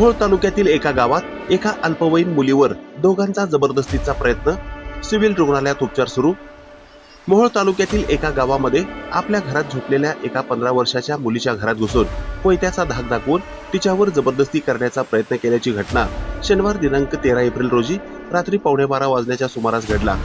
मोहोळ तालुक्यातील एका गावात एका अल्पवयीन मुलीवर दोघांचा जबरदस्तीचा प्रयत्न सिव्हिल रुग्णालयात उपचार सुरू. मोहोळ तालुक्यातील एका गावामध्ये आपल्या घरात झोपलेल्या एका पंधरा वर्षाच्या मुलीच्या घरात घुसून कोयत्याचा धाक दाखवून तिच्यावर जबरदस्ती करण्याचा प्रयत्न केल्याची घटना शनिवार दिनांक तेरा एप्रिल रोजी रात्री पावणे बारा वाजण्याच्या सुमारास घडला.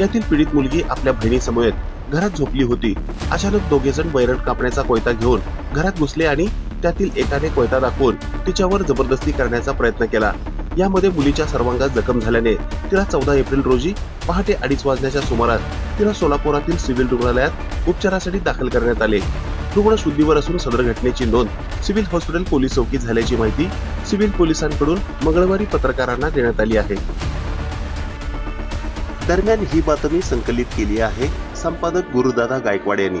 यातील पीडित मुलगी आपल्या बहिणीसमवेत घरात झोपली होती. अचानक दोघे जण कापण्याचा कोयता घेऊन घरात घुसले आणि त्यातील एकाने कोयता दाखवून तिच्यावर जबरदस्ती करण्याचा प्रयत्न केला. यामध्ये मुलीच्या सर्वांगात जखम झाल्याने तिला चौदा एप्रिल रोजी पहाटे अडीच वाजण्याच्या सुमारास तिला सोलापुरातील सिव्हिल रुग्णालयात उपचारासाठी दाखल करण्यात आले. रुग्ण शुद्धीवर असून सदर घटनेची नोंद सिव्हिल हॉस्पिटल पोलीस चौकीत झाल्याची माहिती सिव्हिल पोलिसांकडून मंगळवारी पत्रकारांना देण्यात आली आहे. दरम्यान ही बातमी संकलित केली आहे संपादक गुरुदादा गायकवाड यांनी.